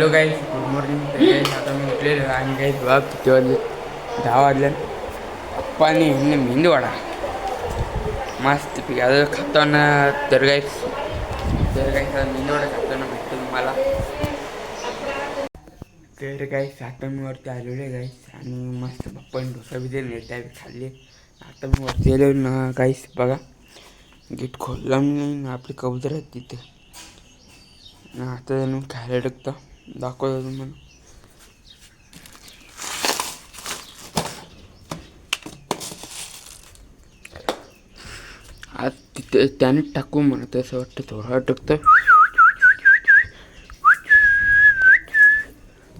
Hello guys good morning आता मी उठलेलो आणि guys बघ किती वाजले. दहा वाजले. पाणी ह्यांनी मेंदूवाडा मस्त पिका. आता ना तर गाईज तर काही मेंदूवाडा खाताना भेटतो तुम्हाला. तर काही आता मी वरती आलेलो आहे गाईस आणि मस्त पप्पाने डोसा बी दिले खाल्ली खाल्ले. आता मी वरती आलो ना काहीच बघा. गेट खोलला मी नाही ना आपली कबूतर आहेत तिथे. आता जाऊन खायला टाकतो दाखवतो तुम्हाला आज तिथे त्याने टाकू म्हणत असं वाटतं थोडं टाकतं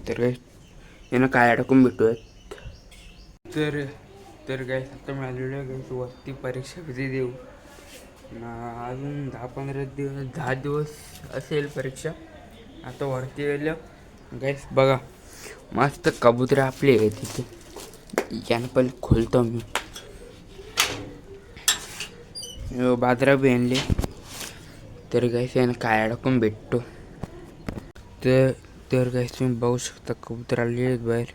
तर काय यानं काय टाकून भेटूयात? तर तर काय आता मी आलेलो आहे काय वरती परीक्षा कधी देऊ? ना अजून दहा पंधरा दिवस दहा दिवस असेल परीक्षा. आता वरती गेलं. गॅस बघा. मस्त कबुतरे आपले आहे तिथे यानं पहिले खोलतो मी. बाजरा बी आणले. तर गॅस यानं काय टाकून भेटतो. तर तर गॅस तुम्ही बघू शकता कबूतर आले आहेत बाहेर.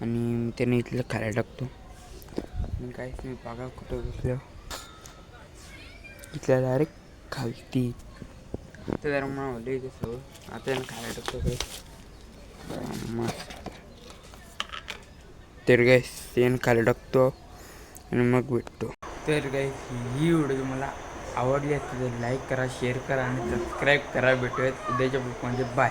आणि त्याने इथलं खायला टाकतो. आणि काहीच बघा कुठं बसलं. इथल्या डायरेक्ट खालती. तर जरा मला आवडले कसं आता यानं खायला टाकतो काय मस्त तर गॅस त्यानं खायला टाकतो आणि मग भेटतो तर गॅस ही व्हिडिओ तुम्हाला आवडली असेल तर लाईक करा शेअर करा आणि सबस्क्राईब करा भेटूयात उद्याच्या म्हणजे बाय